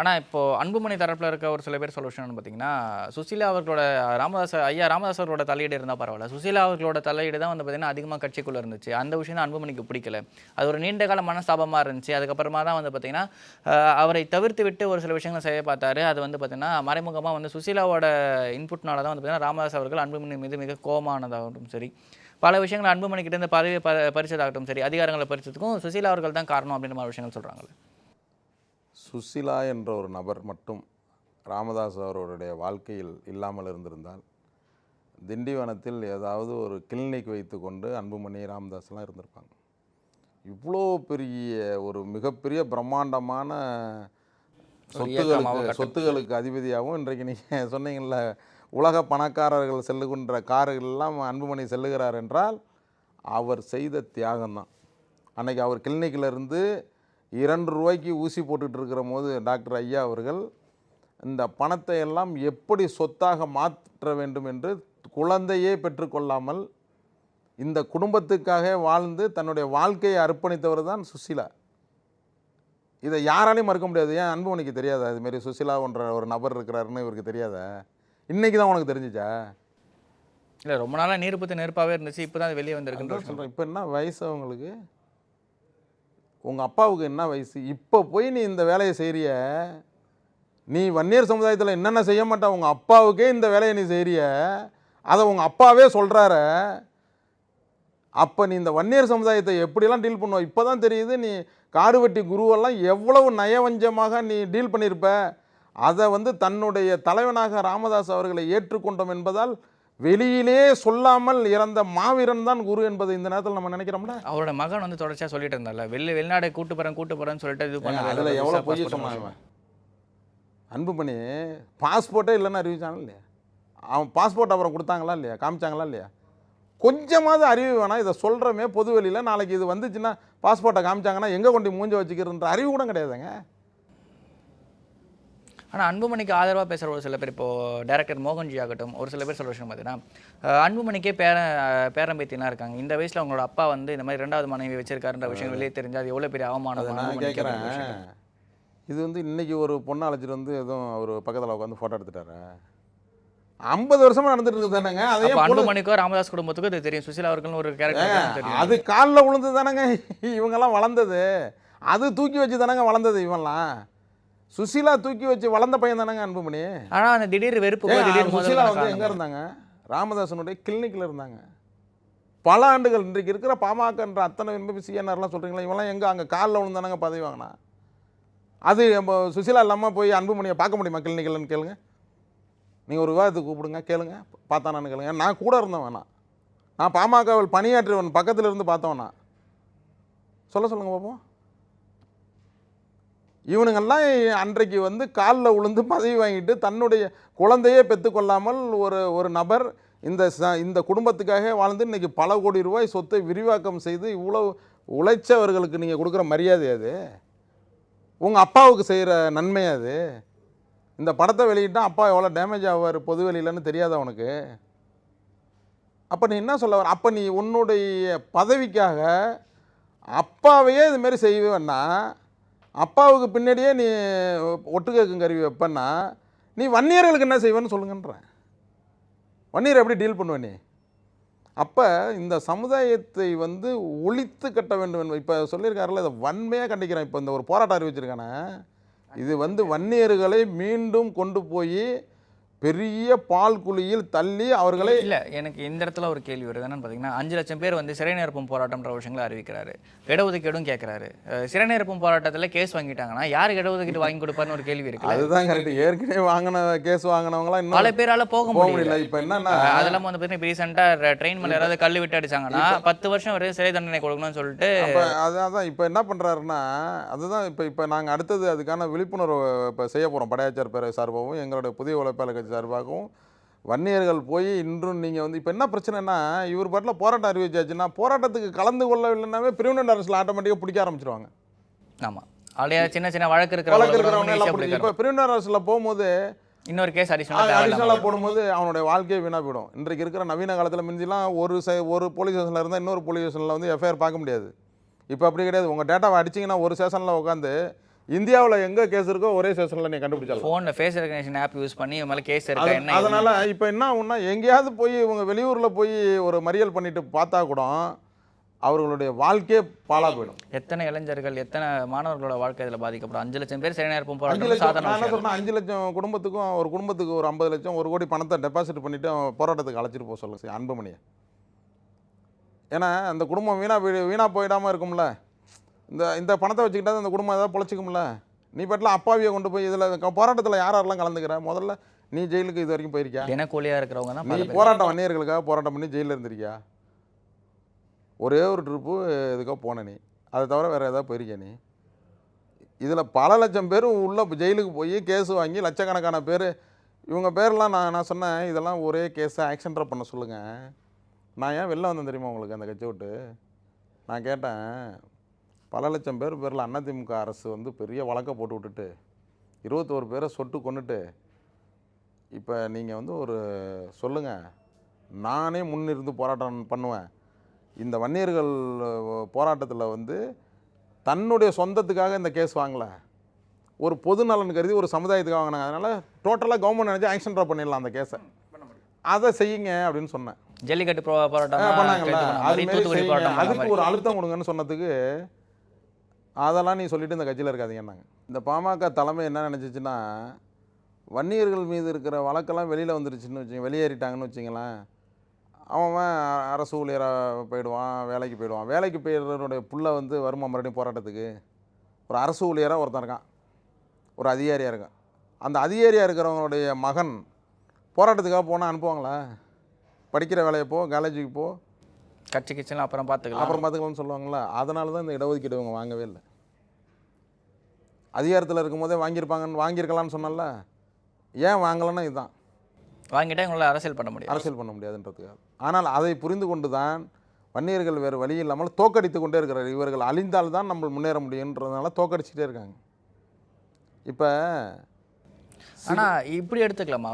F: ஆனால் இப்போது அன்புமணி தரப்பில் இருக்க ஒரு சில பேர் சொல்ல விஷயம்னு பார்த்தீங்கன்னா சுசீலா அவர்களோட ராமதாஸ் ஐயா ராமதாஸ் அவர்களோட தலையீடு இருந்தால் பரவாயில்ல. சுசீலா அவர்களோட தலையீடு தான் வந்து பார்த்தீங்கன்னா அதிகமாக கட்சிக்குள்ளே இருந்துச்சு. அந்த விஷயம் தான் அன்புமணிக்கு பிடிக்கல. அது ஒரு நீண்ட கால மனஸ்தாபமாக இருந்துச்சு. அதுக்கப்புறமா தான் வந்து பார்த்திங்கன்னா அவரை தவிர்த்து விட்டு ஒரு சில விஷயங்களை செய்ய பார்த்தாரு. அது வந்து பார்த்திங்கன்னா மறைமுகமாக வந்து சுசீலாவோட இன்புட்னால தான் வந்து பார்த்தீங்கன்னா ராமதாஸ் அவர்கள் அன்புமணி மீது மிக கோமானதாகட்டும் சரி பல விஷயங்கள் அன்புமணிக்கிட்டேருந்து கிட்ட பதவி ப பறிச்சதாகட்டும் சரி அதிகாரங்களை பறிச்சதுக்கும் சுசீலா அவர்கள் தான் காரணம் அப்படின்ற மாதிரி விஷயங்கள் சொல்கிறாங்களே
A: சுசிலா என்ற ஒரு நபர் மட்டும் ராமதாஸ் அவர்களுடைய வாழ்க்கையில் இல்லாமல் இருந்திருந்தால் திண்டிவனத்தில் ஏதாவது ஒரு கிளினிக் வைத்து கொண்டு அன்புமணி ராமதாஸ்லாம் இருந்திருப்பாங்க. இவ்வளோ பெரிய ஒரு மிகப்பெரிய பிரம்மாண்டமான சொத்துகளுக்கு சொத்துகளுக்கு அதிபதியாகவும் இன்றைக்கு நீங்கள் சொன்னீங்கல்ல உலக பணக்காரர்கள் செல்லுகின்ற கார்கள் எல்லாம் அன்புமணி செல்லுகிறார் என்றால் அவர் செய்த தியாகம்தான். அன்னைக்கு அவர் கிளினிக்கில் இருந்து இரண்டு ரூபாய்க்கு ஊசி போட்டுட்டு இருக்கிற போது டாக்டர் ஐயா அவர்கள் இந்த பணத்தை எல்லாம் எப்படி சொத்தாக மாற்ற வேண்டும் என்று குழந்தையே பெற்றுக்கொள்ளாமல் இந்த குடும்பத்துக்காக வாழ்ந்து தன்னுடைய வாழ்க்கையை அர்ப்பணித்தவர் தான் சுசிலா. இதை யாராலையும் மறுக்க முடியாது. ஏன்? அன்புமணிக்கு தெரியாதா? இதுமாரி சுசிலா என்ற ஒரு நபர் இருக்கிறாருன்னு இவருக்கு தெரியாதா? இன்னைக்கு தான் உனக்கு தெரிஞ்சிச்சா?
F: இல்லை ரொம்ப நாளாக நீர் பற்றி நெருப்பாகவே இருந்துச்சு. இப்போ தான் வெளியே வந்திருக்குன்ற
A: சொல்கிறேன் இப்போ என்ன வயசு அவங்களுக்கு? உங்கள் அப்பாவுக்கு என்ன வயசு? இப்போ போய் நீ இந்த வேலையை செய்கிறிய நீ வன்னியர் சமுதாயத்தில் என்னென்ன செய்ய மாட்டா உங்கள் அப்பாவுக்கே இந்த வேலையை நீ செய்கிறிய அதை உங்கள் அப்பாவே சொல்கிறாரு அப்போ நீ இந்த வன்னியர் சமுதாயத்தை எப்படியெல்லாம் டீல் பண்ணுவ? இப்போ தான் தெரியுது நீ காடுவெட்டி குருவெல்லாம் எவ்வளவு நயவஞ்சமாக நீ டீல் பண்ணியிருப்ப அதை வந்து தன்னுடைய தலைவனாக ராமதாஸ் அவர்களை ஏற்றுக்கொண்டோம் என்பதால் வெளியிலே சொல்லாமல் இறந்த மாவீரன் தான் குரு என்பதை இந்த நேரத்தில் நம்ம நினைக்கிறோம்ல?
F: அவரோட மகன் வந்து தொடர்ச்சியாக சொல்லிட்டு இருந்தார்ல. வெளி வெளிநாடு கூட்டு போகிறேன் கூட்டு போகிறேன்னு சொல்லிட்டு இது பண்ண
A: அதில் எவ்வளோ பொய் இவன்? அன்பு பண்ணி பாஸ்போர்ட்டே இல்லைன்னு அறிவிச்சானே இல்லையா? அவன் பாஸ்போர்ட் அப்புறம் கொடுத்தாங்களா இல்லையா? காமிச்சாங்களா இல்லையா? கொஞ்சமாவது அறிவு வேணாம். இதை சொல்கிறோமே பொது வெளியில். நாளைக்கு இது வந்துச்சுன்னா பாஸ்போர்ட்டை காமிச்சாங்கன்னா எங்கே கொண்டு மூஞ்ச வச்சுக்கிறன்ற அறிவு கூட கிடையாதுங்க.
F: ஆனால் அன்புமணிக்கு ஆதரவாக பேசுகிற ஒரு சில பேர் இப்போ டேரக்டர் மோகன்ஜி ஆகட்டும் ஒரு சில பேர் சொல்கிற விஷயம் பார்த்தீங்கன்னா அன்புமணிக்கே பேர பேரம்பேத்திலாம் இருக்காங்க. இந்த வயசில் அவங்களோட அப்பா வந்து இந்த மாதிரி ரெண்டாவது மனைவி வச்சிருக்காருன்ற விஷயம் வெளியே தெரிஞ்சா அது எவ்வளோ பெரிய அவமானம்
A: நான் கேட்குறேன். இது வந்து இன்னைக்கு ஒரு பொண்ணை அழைச்சிட்டு வந்து எதுவும் அவர் பக்கத்தில் உட்காந்து ஃபோட்டோ எடுத்துட்டாரு. ஐம்பது வருஷமா நடந்துட்டு தானேங்க. அதே
F: அப்போ
A: பொண்ணு-
F: அன்புமணிக்கோ ராமதாஸ் குடும்பத்துக்கும் இது தெரியும். சுசிலா அவர்கள்னு ஒரு கேரக்டர்
A: அது காலில் விழுந்து தானேங்க. இவங்கெல்லாம் வளர்ந்தது. அது தூக்கி வச்சு தானேங்க வளர்ந்தது இவன்லாம் சுசீலா தூக்கி வச்சு வளர்ந்த பையன் தானேங்க அன்புமணி?
F: ஆனால் அந்த திடீர் வெறுப்பு திடீர்
A: சுசீலா வந்து எங்கே இருந்தாங்க? ராமதாசனுடைய கிளினிக்கில் இருந்தாங்க. பல ஆண்டுகள் இன்றைக்கு இருக்கிற பாமகன்ற அத்தனை விரும்பி சிஎன்ஆர்லாம் சொல்கிறீங்களா இவெல்லாம் எங்கே? அங்கே காலில் விழுந்தானங்க பதவி வாங்கினா. அது சுசீலா இல்லாமல் போய் அன்புமணியை பார்க்க முடியுமா கிளினிக்கல்னு கேளுங்க. நீங்கள் ஒரு விவாதத்துக்கு கூப்பிடுங்க கேளுங்க பார்த்தானான்னு கேளுங்க. நான் கூட இருந்தேன் வேணாம் நான் பாமகவில் பணியாற்றியவன் பக்கத்தில் இருந்து பார்த்தவனா சொல்ல சொல்லுங்க பார்ப்போம் இவனுங்கெல்லாம் அன்றைக்கு வந்து காலில் விழுந்து பதவி வாங்கிட்டு தன்னுடைய குழந்தையே பெற்றுக்கொள்ளாமல் ஒரு ஒரு நபர் இந்த ச இந்த குடும்பத்துக்காக வாழ்ந்து இன்னைக்கு பல கோடி ரூபாய் சொத்தை விரிவாக்கம் செய்து இவ்வளோ உழைச்சவர்களுக்கு நீங்கள் கொடுக்குற மரியாதை அது? உங்கள் அப்பாவுக்கு செய்கிற நன்மை அது? இந்த படத்தை வெளியிட்டால் அப்பா எவ்வளோ டேமேஜ் ஆவார் பொது வெளியிலன்னு தெரியாது உனக்கு? அப்போ நீ என்ன சொல்ல வர? அப்போ நீ உன்னுடைய பதவிக்காக அப்பாவையே இதுமாரி செய்வேன்னா அப்பாவுக்கு பின்னாடியே நீ ஒட்டுக்கேக்கும் கருவி வைப்பன்னா நீ வன்னியர்களுக்கு என்ன செய்வேன்னு சொல்லுங்கன்றேன் வன்னியர் எப்படி டீல் பண்ணுவ நீ? அப்போ இந்த சமுதாயத்தை வந்து ஒழித்து கட்ட வேண்டும் இப்போ சொல்லியிருக்காருல்ல இதை வன்மையாக கண்டிக்கிறேன். இப்போ இந்த ஒரு போராட்டம் அறிவிச்சிருக்கானே. இது வந்து வன்னியர்களை மீண்டும் கொண்டு போய் பெரிய பால் குழியில் தள்ளி அவர்களை
F: இல்ல எனக்கு இந்த இடத்துல ஒரு கேள்வி வருது. என்னன்னு பார்த்தீங்கன்னா அஞ்சு லட்சம் பேர் வந்து சிறை நிரப்பும் போராட்டம்ன்ற விஷயங்களை அறிவிக்கிறாரு. இடஒதுக்கீடும் கேட்கறாரு சிறை நிரப்பும் போராட்டத்துல கேஸ் வாங்கிட்டாங்கன்னா யாருக்கு இடஒதுக்கீடு வாங்கி கொடுப்பாருன்னு ஒரு கேள்வி இருக்கு
A: அதுதான் கரெக்ட் ஏற்கனவே வாங்கின கேஸ் வாங்கினவங்களாம்
F: பல
A: இன்னும்
F: பேரால போக முடியல.
A: இப்போ என்னன்னா
F: அஹ் அதெல்லாம் வந்து பார்த்தீங்கன்னா இப்போ ரீசெண்டாக ட்ரெயின் மேலே யாராவது கல் விட்டு அடிச்சாங்கன்னா பத்து வருஷம் வரை சிறை தண்டனை கொடுக்கணும்னு சொல்லிட்டு
A: அதான். இப்போ என்ன பண்ணுறாருன்னா அதுதான் இப்போ இப்போ நாங்கள் அடுத்தது அதுக்கான விழிப்புணர்வு இப்போ செய்ய போகிறோம் படையாச்சார் பேரை சார்பாகவும் எங்களுடைய புதிய உழைப்பாளர் கட்சி சார்பாகவும் வன்னியர்கள் போய் இன்றும் நீங்கள் வந்து இப்போ என்ன பிரச்சனைனா இவர் பாட்டில் போராட்டம் அறிவிச்சாச்சுன்னா போராட்டத்துக்கு கலந்து கொள்ளவில்லைனாவே பிரிவினட் அரசில் ஆட்டோமேட்டிக்காக பிடிக்க ஆரம்பிச்சிருவாங்க.
F: ஆமா. அப்படியே சின்ன சின்ன வழக்கு
A: வழக்கு இருக்கிறவங்க இப்போ பிரிவினர் அரசில் போகும்போது
F: இன்னொரு கேஸ் அடிஷனலாக
A: அடிஷ்னலாக போடும்போது அவனுடைய வாழ்க்கையே வீணாக போயிடும். இன்றைக்கு இருக்கிற நவீன காலத்தில் மிஞ்சிலாம் ஒரு செ ஒரு போலீஸ் ஸ்டேஷனில் இருந்தால் இன்னொரு போலீஸ் ஸ்டேஷனில் வந்து எஃப்ஐஆர் பார்க்க முடியாது. இப்போ அப்படி கிடையாது. உங்கள் டேட்டாவை அடிச்சிங்கன்னா ஒரு ஸ்டேஷனில் உட்காந்து இந்தியாவில் எங்கே கேஸ் இருக்கோ ஒரே ஸ்டேஷனில் நீ கண்டுபிடிச்சாலும்
F: ஃபோனில் ஃபேஸ் ரெகனேஷன் ஆப் யூஸ் பண்ணி இவன் மேலே கேஸ் இருக்கா என்ன
A: அதனால் இப்போ என்ன ஆகும்னா எங்கேயாவது போய் இவங்க வெளியூரில் போய் ஒரு மறியல் பண்ணிட்டு பார்த்தா கூட அவர்களுடைய வாழ்க்கையே பாழாக போயிடும்
F: எத்தனை இளைஞர்கள் எத்தனை மாணவர்களோட வாழ்க்கை இதில் பாதிக்கப்படும்? அஞ்சு லட்சம் பேர் சிறை
A: அஞ்சு
F: போராட்டம்
A: லட்சம்
F: சாதாரண
A: என்ன அஞ்சு லட்சம் குடும்பத்துக்கும் ஒரு குடும்பத்துக்கு ஒரு ஐம்பது லட்சம் ஒரு கோடி பணத்தை டெபாசிட் பண்ணிட்டு அவன் போராட்டத்துக்கு அழைச்சிட்டு போக சொல்லுங்க அன்புமணியை ஏன்னா அந்த குடும்பம் வீணா போய் வீணா போயிடாம இருக்கும்ல. இந்த இந்த பணத்தை வச்சுக்கிட்டா அந்த குடும்பம் ஏதாவது பொழைச்சிக்கும்ல. நீ பாட்டில் அப்பாவியை கொண்டு போய் இதில் போராட்டத்தில் யார் யாரெல்லாம் கலந்துக்கிற? முதல்ல நீ ஜெயிலுக்கு இது வரைக்கும் போயிருக்கியா?
F: தினக்கூலியாக இருக்கிறவங்க தான்
A: நீ. போராட்டம் வன்னியர்களுக்காக போராட்டம் பண்ணி ஜெயிலில் இருந்திருக்கியா? ஒரே ஒரு ட்ரிப்பு இதுக்கோ போன நீ. அதை தவிர வேறு ஏதாவது போயிருக்கியா நீ? இதில் பல லட்சம் பேர் உள்ள ஜெயிலுக்கு போய் கேஸ் வாங்கி லட்சக்கணக்கான பேர் இவங்க பேர்லாம் நான் நான் சொன்னேன் இதெல்லாம் ஒரே கேஸை ஆக்ஷன்ட்ரா பண்ண சொல்லுங்கள் நான் ஏன் வெளில வந்தேன் தெரியுமா உங்களுக்கு அந்த கட்சி விட்டு? நான் கேட்டேன் பல லட்சம் பேர் பேரில் அதிமுக அரசு வந்து பெரிய வழக்கை போட்டு விட்டுட்டு இருபத்தோரு பேரை சொட்டு கொண்டுட்டு இப்போ நீங்கள் வந்து ஒரு சொல்லுங்கள் நானே முன்னிருந்து போராட்டம் பண்ணுவேன். இந்த வன்னியர்கள் போராட்டத்தில் வந்து தன்னுடைய சொந்தத்துக்காக இந்த கேஸ் வாங்கலை. ஒரு பொது நலன் கருதி ஒரு சமுதாயத்துக்காக வாங்கினாங்க. அதனால் டோட்டலாக கவர்மெண்ட் நினச்சி ஆக்ஷன் ட்ரா பண்ணிடலாம் அந்த கேஸை. அதை செய்யுங்க அப்படின்னு சொன்னேன்.
F: ஜல்லிக்கட்டு போராட்டம்
A: பண்ணாங்கல்ல. அதுக்கு. ஒரு அழுத்தம் கொடுங்கன்னு சொன்னதுக்கு அதெல்லாம் நீ சொல்லிட்டு இந்த கட்சியில் இருக்காதீங்கன்னாங்க இந்த பாமக தலைமை என்ன நினச்சிச்சுன்னா வன்னியர்கள் மீது இருக்கிற வழக்கெல்லாம் வெளியில் வந்துருச்சுன்னு வச்சுங்க வெளியேறிட்டாங்கன்னு வச்சுங்களேன். அவன் அவன் அரசு ஊழியராக போயிடுவான் வேலைக்கு போயிடுவான். வேலைக்கு போயிடுறவனுடைய புள்ள வந்து வருமா மறுபடியும் போராட்டத்துக்கு? ஒரு அரசு ஊழியராக ஒருத்தன் இருக்கான். ஒரு அதிகாரியாக இருக்கான். அந்த அதிகாரியாக இருக்கிறவங்களுடைய மகன் போராட்டத்துக்காக போனால் அனுப்புவாங்களா? படிக்கிற வேலையை போ காலேஜுக்கு போ
F: கட்சி கிச்சன் அப்புறம் பார்த்துக்கலாம்.
A: அப்புறம் பார்த்துக்கலாம்னு சொல்லுவாங்களா அதனால தான் இந்த இடஒதுக்கீடு இவங்க வாங்கவே இல்லை. அதிகாரத்தில் இருக்கும்போதே வாங்கியிருப்பாங்கன்னு வாங்கியிருக்கலாம்னு சொன்னல ஏன் வாங்கலைன்னா இதுதான்.
F: வாங்கிட்டா இவங்களால அரசியல் பண்ண முடியும்
A: அரசியல் பண்ண முடியாதுன்றதுக்காக. ஆனால் அதை புரிந்து கொண்டு தான் வன்னியர்கள் வேறு வழி இல்லாமல் தோக்கடித்து கொண்டே இருக்கிறார் இவர்கள் அழிந்தால் தான் நம்ம முன்னேற முடியுன்றதுனால தோக்கடிச்சிட்டே இருக்காங்க. இப்போ
F: ஆனா இப்படி எடுத்துக்கலாமா?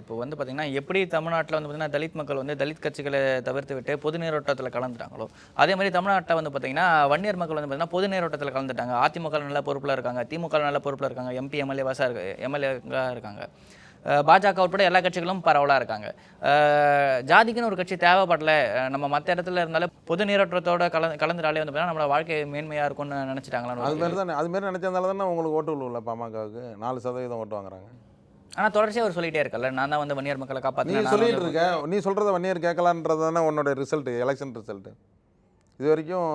F: இப்போ வந்து பாத்தீங்கன்னா எப்படி தமிழ்நாட்டில் வந்து பாத்தீங்கன்னா தலித் மக்கள் வந்து தலித் கட்சிகளை தவிர்த்து விட்டு பொது நீரோட்டத்தில் கலந்துட்டாங்களோ அதே மாதிரி தமிழ்நாட்டில் வந்து பாத்தீங்கன்னா வன்னியர் மக்கள் வந்து பாத்தீங்கன்னா பொது நீரோட்டத்தில் கலந்துட்டாங்க. அதிமுக நல்ல பொறுப்புல இருக்காங்க திமுக நல்ல பொறுப்புல இருக்காங்க எம்பி எம்எல்ஏ வாசா இருக்கு எம்எல்ஏ இருக்காங்க. பாஜக உட்பட எல்லா கட்சிகளும் பரவலாக இருக்காங்க. ஜாதிக்குன்னு ஒரு கட்சி தேவைப்படல. நம்ம மற்ற இடத்துல இருந்தாலே பொது நீரோட்டத்தோட கலந்து கலந்துட்டாலே வந்து பார்த்தீங்கன்னா நம்மளோட வாழ்க்கை மேன்மையாக இருக்கும்னு
A: அது
F: நினச்சிட்டாங்களான்னு
A: மாதிரி தான் அது மாதிரி நினச்சதுனால தானே உங்களுக்கு ஓட்டு விழுவில்ல பாமகவுக்கு நாலு சதவீதம் ஓட்டு வாங்குறாங்க.
F: ஆனால் தொடர்ச்சியாக அவர் சொல்லிட்டே இருக்கல நான் தான் வந்து வன்னியர் மக்களை
A: நீ
F: காப்பாற்றினேன்
A: சொல்லிட்டு இருக்க. நீ சொல்கிறத வன்னியர் கேட்கலான்றது தானே உன்னோட ரிசல்ட் எலெக்ஷன் ரிசல்ட் இது வரைக்கும்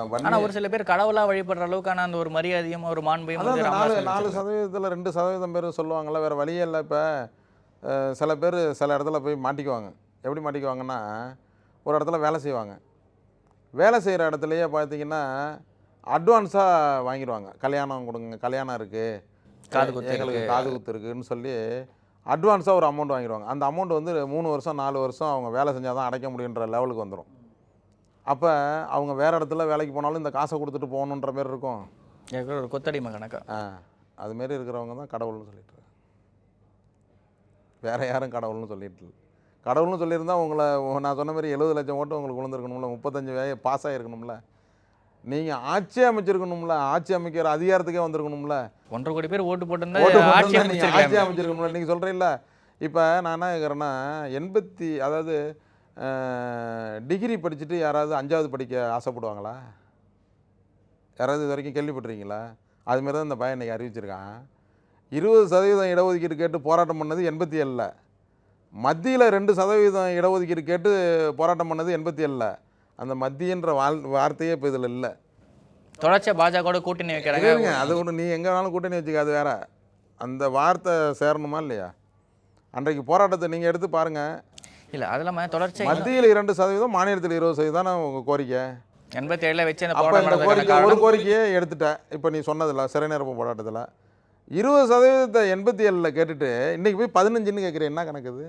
F: ஆனா
A: வன்னியர்
F: ஒரு சில பேர் கடவுளா வழிபடுற அளவுக்கான அந்த ஒரு மரியாதையும் ஒரு மாண்பையும்
A: நாலு நாலு. சதவீதத்தில் ரெண்டு சதவீதம் பேர் சொல்லுவாங்கல்ல வேறு வழியே இல்லை இப்போ. சில பேர் சில இடத்துல போய் மாட்டிக்குவாங்க. எப்படி மாட்டிக்குவாங்கன்னா ஒரு இடத்துல வேலை செய்வாங்க. வேலை செய்கிற இடத்துலையே பார்த்தீங்கன்னா அட்வான்ஸாக வாங்கிடுவாங்க. கல்யாணம் கொடுங்க கல்யாணம் இருக்குது
F: காது குத்து
A: எங்களுக்கு. காது குத்து இருக்குன்னு சொல்லி அட்வான்ஸாக ஒரு அமௌண்ட் வாங்கிடுவாங்க. அந்த அமௌண்ட் வந்து மூணு வருஷம் நாலு வருஷம் அவங்க வேலை செஞ்சால் தான் அடைக்க முடியுன்ற லெவலுக்கு வந்துடும் அப்போ அவங்க வேறு இடத்துல வேலைக்கு போனாலும் இந்த காசை கொடுத்துட்டு போகணுன்ற மாதிரி இருக்கும்.
F: எனக்கு ஒரு கொத்தடிமை கணக்கா?
A: ஆ அதுமாரி இருக்கிறவங்க தான் கடவுள்னு சொல்லிட்டு. வேற யாரும் கடவுள்னு சொல்லிட்டு கடவுள்னு சொல்லியிருந்தா உங்களை நான் சொன்ன மாதிரி எழுபது லட்சம் ஓட்டு உங்களுக்கு விழுந்திருக்கணும்ல முப்பத்தஞ்சு வே பாஸ் ஆகிருக்கணும்ல நீங்கள் ஆட்சி அமைச்சிருக்கணும்ல ஆட்சி அமைக்கிற அதிகாரத்துக்கே வந்திருக்கணும்ல.
F: ஒன்றரை கோடி பேர் ஓட்டு போட்டிருந்தா ஆட்சி
A: அமைச்சிருக்கணும்ல நீங்கள் சொல்கிறீல்ல இப்போ நான் என்ன கேட்குறேன்னா எண்பத்தி அதாவது டிகிரி படிச்சுட்டு யாராவது அஞ்சாவது படிக்க ஆசைப்படுவாங்களா? யாராவது இது வரைக்கும் கேள்விப்பட்டிருக்கீங்களா? அதுமாரி தான் இந்த பையன் இன்னைக்கு அறிவிச்சிருக்கான். இருபது சதவீதம் இடஒதுக்கீடு கேட்டு போராட்டம் பண்ணது எண்பத்தி ஏழில். மத்தியில் ரெண்டு சதவீதம் இடஒதுக்கீடு கேட்டு போராட்டம் பண்ணது எண்பத்தி ஏழில். அந்த மத்தியன்ற வாழ் வார்த்தையே இப்போ இதில் இல்லை.
F: தொடர்ச்சியா பாஜக கூட்டணி வைக்கிறாங்க.
A: அது ஒன்று நீ எங்கே வேணாலும் கூட்டணி வச்சுக்க அது வேற. அந்த வார்த்தை சேரணுமா இல்லையா? அன்றைக்கு போராட்டத்தை நீங்கள் எடுத்து பாருங்கள்
F: இல்ல அது இல்லாம தொடர்ச்சியா
A: மத்தியில் இரண்டு சதவீதம் மாநிலத்தில் இருபது சதவீதம் தானே உங்கள் கோரிக்கை.
F: எண்பத்தி ஏழுல வச்சு அந்த
A: கோரிக்கை ஒரு கோரிக்கையே எடுத்துட்டேன். இப்போ நீ சொன்னதில்ல சிறை நிரப்பு போராட்டத்தில். இருபது சதவீதத்தை எண்பத்தி ஏழில் கேட்டுட்டு இன்னைக்கு போய் பதினஞ்சுன்னு கேட்குறேன் என்ன கணக்குது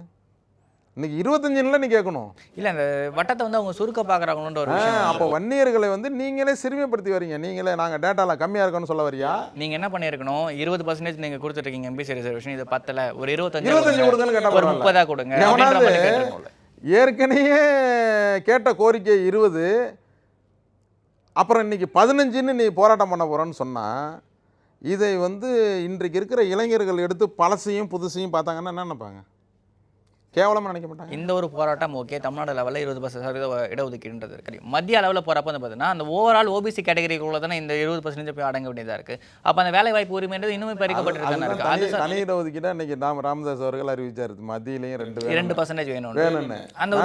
A: இன்னைக்கு இருபத்தஞ்சுல நீ கேட்கணும்.
F: இல்ல அந்த வட்டத்தை வந்து அவங்க சுருக்க பாக்குறாங்களோன்ற ஒரு
A: அப்போ வன்னியர்களை வந்து நீங்களே சிறுமைப்படுத்தி வரீங்க நீங்களே நாங்கள் டேட்டாலாம் கம்மியாக இருக்கோன்னு சொல்ல வரியா
F: நீங்க என்ன பண்ணிருக்கணும் இருபது பர்சன்டேஜ் நீங்க கொடுத்துருக்கீங்க எம்பிசி ரிசர்வேஷன் இது பத்தல. ஒரு இருபத்தஞ்சு
A: இருபத்தஞ்சு கொடுங்கன்னு கேட்டா
F: ஒரு கொடுங்க.
A: ஏற்கனவே கேட்ட கோரிக்கை இருபது. அப்புறம் இன்னைக்கு பதினஞ்சுன்னு நீ போராட்டம் பண்ண போகிறேன்னு சொன்னால் இதை வந்து இன்றைக்கு இருக்கிற இளைஞர்கள் எடுத்து பழசையும் புதுசையும் பார்த்தாங்கன்னா என்ன நினைப்பாங்க? கேவலமாக நினைக்க மாட்டாங்க.
F: இந்த ஒரு போராட்டம் ஓகே தமிழ்நாடு லெவலில் இருபது பர்சன்ட் சதவீத இடஒதுக்கீடுன்றது இருக்கு. மத்திய அளவில் போகிறப்ப வந்து பார்த்தீங்கன்னா அந்த ஓவரால் ஓபிசி கேட்டகரிக்குள்ள தானே இந்த இருபது பர்சன்டேஜ் போய் அடங்க வேண்டியதாக இருக்கு. அப்போ அந்த வேலை வாய்ப்பு உரிமைன்றது இன்னுமே பறிக்கப்பட்டு இருக்கு. அது
A: தனி இடஒதுக்கீடா இன்னைக்கு ராம ராமதாஸ் அவர்கள் அறிவிச்சார். மத்தியிலையும் ரெண்டு.
F: இரண்டு பர்சன்டேஜ் வேணும்.
A: வேணும்னு.
F: அந்த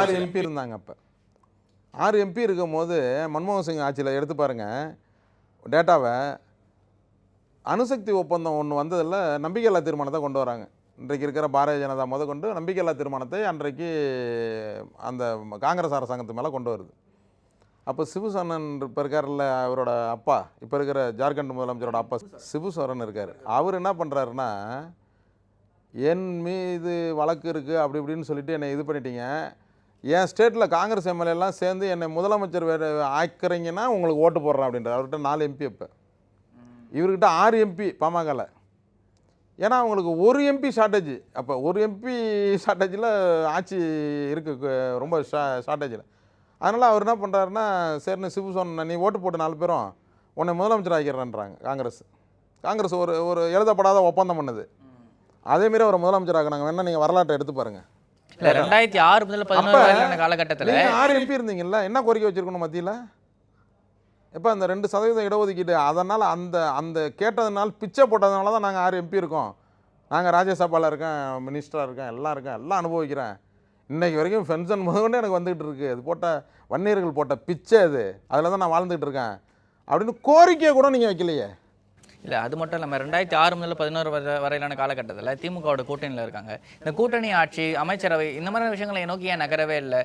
A: ஆறு. எம்பி இருந்தாங்க அப்போ. ஆறு எம்பி இருக்கும்போது மன்மோகன் சிங் ஆட்சியில் எடுத்து பாருங்க. டேட்டாவை அணுசக்தி ஒப்பந்தம் ஒன்று வந்ததில் நம்பிக்கையில்லா தீர்மானத்தை கொண்டு வராங்க. இன்றைக்கு இருக்கிற பாரதிய ஜனதா முத கொண்டு நம்பிக்கையில்லா தீர்மானத்தை அன்றைக்கு அந்த காங்கிரஸ் அரசாங்கத்து மேலே கொண்டு வருது. அப்போ சிபுசோரன் இப்போ இருக்கார்ல அவரோட அப்பா. இப்போ இருக்கிற ஜார்க்கண்ட் முதலமைச்சரோட அப்பா சிபுசோரன் இருக்கார். அவர் என்ன பண்ணுறாருன்னா என் மீது வழக்கு இருக்குது அப்படி இப்படின்னு சொல்லிட்டு என்னை இது பண்ணிட்டீங்க. என் ஸ்டேட்டில் காங்கிரஸ் எம்எல்ஏலாம் சேர்ந்து என்னை முதலமைச்சர் வேறு ஆக்கிறீங்கன்னா உங்களுக்கு ஓட்டு போடுறேன் அப்படின்ற அவர்கிட்ட நாலு எம்பி இப்போ இவர்கிட்ட ஆறு எம்பி பாமகவில் ஏன்னா அவங்களுக்கு ஒரு எம்பி ஷார்ட்டேஜ் அப்போ ஒரு எம்பி ஷார்ட்டேஜில் ஆட்சி இருக்குது ரொம்ப ஷா ஷார்ட்டேஜில் அதனால் அவர் என்ன பண்ணுறாருன்னா சரின்னு சிபு சொன்ன நீ ஓட்டு போட்டு நாலு பேரும் உன்னை முதலமைச்சர் ஆக்கிடுறேன்றாங்க காங்கிரஸ். காங்கிரஸ் ஒரு ஒரு எழுதப்படாத ஒப்பந்தம் பண்ணுது. அதேமாரி அவர் முதலமைச்சர் ஆக்குனாங்க. வேணா நீங்கள் வரலாற்றை எடுத்து பாருங்கள்
F: இல்ல ரெண்டாயிரத்தி ஆறு பதினோரு வரையிலான காலகட்டத்துல
A: ஆறு எம்பி இருந்தீங்கல்ல என்ன கோரிக்கை வச்சிருக்கணும் மத்தியில? இப்போ அந்த ரெண்டு சதவீதம் இடஒதுக்கீடு? அதனால் அந்த அந்த கேட்டதுனால பிச்சை போட்டதுனால தான் நாங்கள் ஆறு எம்பி இருக்கோம். நாங்கள் ராஜ்யசபாவில் இருக்கேன் மினிஸ்டராக இருக்கேன் எல்லாம் இருக்கேன் எல்லாம் அனுபவிக்கிறேன். இன்றைக்கு வரைக்கும் பென்ஷன் முதற்கொண்டு எனக்கு வந்துகிட்டு இருக்குது அது போட்ட வன்னியர்கள் போட்ட பிச்சை அது அதில் தான் நான் வாழ்ந்துகிட்டு இருக்கேன். அப்படின்னு கோரிக்கையை கூட நீங்கள் வைக்கலையே.
F: இல்ல அது மட்டும் இல்லாம ரெண்டாயிரத்தி ஆறு முதல்ல பதினோரு வரை- வரையிலான காலகட்டத்துல திமுகவோட கூட்டணியில இருக்காங்க. இந்த கூட்டணி ஆட்சி அமைச்சரவை இந்த மாதிரி விஷயங்களை நோக்கி ஏன் நகரவே இல்லை?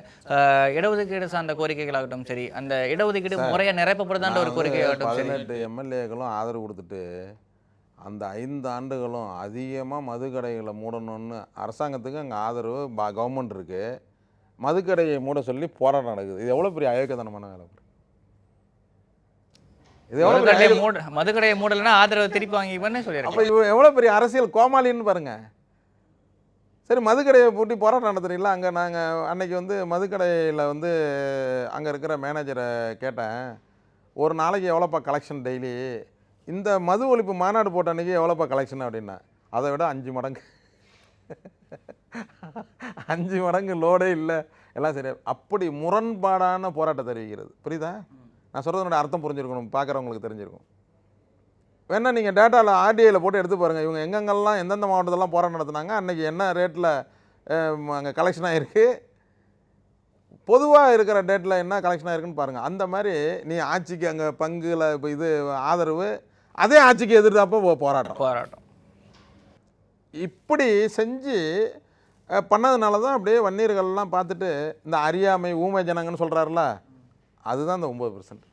F: இடஒதுக்கீடு சார்ந்த கோரிக்கைகளாகட்டும் சரி அந்த இடஒதுக்கீடு முறையா நிரப்பப்படுதான்ற ஒரு கோரிக்கையாகட்டும் சரி.
A: பதினெட்டு எம்எல்ஏக்களும் ஆதரவு கொடுத்துட்டு அந்த ஐந்து ஆண்டுகளும் அதிகமாக மதுக்கடைகளை மூடணும்னு அரசாங்கத்துக்கு அங்கே ஆதரவு பா கவர்மெண்ட் இருக்குது மதுக்கடையை மூட சொல்லி போராட்டம் நடக்குது. இது எவ்வளோ பெரிய அயோக்கியத்தனமான வேலை பாரு. இது எவ்வளோ பெரிய
F: மதுக்கடையை மூட மதுக்கடையை மூடலைன்னா ஆதரவு திருப்பி வாங்கிப்பேன்னு
A: அப்போ
F: சொல்லியிருக்கேன்
A: இவ எவ்வளோ பெரிய அரசியல் கோமாளின்னு பாருங்க. சரி மதுக்கடையை பூட்டி போராட்டம் நடத்துறீங்களா? அங்கே நாங்கள் அன்னைக்கு வந்து மதுக்கடையில் வந்து அங்கே இருக்கிற மேனேஜரை கேட்டேன். ஒரு நாளைக்கு எவ்வளோப்பா கலெக்ஷன் டெய்லி இந்த மது ஒழிப்பு மாநாடு போட்ட அன்னைக்கு எவ்வளோப்பா கலெக்ஷன் அப்படின்னா? அதை விட அஞ்சு மடங்கு. அஞ்சு மடங்கு லோடே இல்லை. எல்லாம் சரி. அப்படி முரண்பாடான போராட்டம் தெரிவிக்கிறது. புரியுதா? நான் சொல்கிறதனுடைய அர்த்தம் புரிஞ்சிருக்கணும் பார்க்குறவங்களுக்கு தெரிஞ்சிருக்கும். வேணா நீங்கள் டேட்டாவில் ஆர்டிஐயில் போட்டு எடுத்து பாருங்கள் இவங்க எங்கெங்கெல்லாம் எந்தெந்த மாவட்டத்திலலாம் போராட்டம் நடத்துனாங்க அன்றைக்கி என்ன ரேட்டில் அங்கே கலெக்ஷன் ஆகிருக்கு பொதுவாக இருக்கிற டேட்டில் என்ன கலெக்ஷன் ஆயிருக்குன்னு பாருங்கள் அந்த மாதிரி நீ ஆட்சிக்கு அங்கே பங்குல இப்போ இது ஆதரவு அதே ஆட்சிக்கு எதிர்த்தாப்போ போராட்டம்.
F: போராட்டம்.
A: இப்படி செஞ்சு பண்ணதுனால தான் அப்படியே வன்னியர்கள்லாம் பார்த்துட்டு இந்த அறியாமை ஊமை ஜனங்கன்னு சொல்கிறாருல அதுதான் இந்த ஒம்பது பர்சன்ட்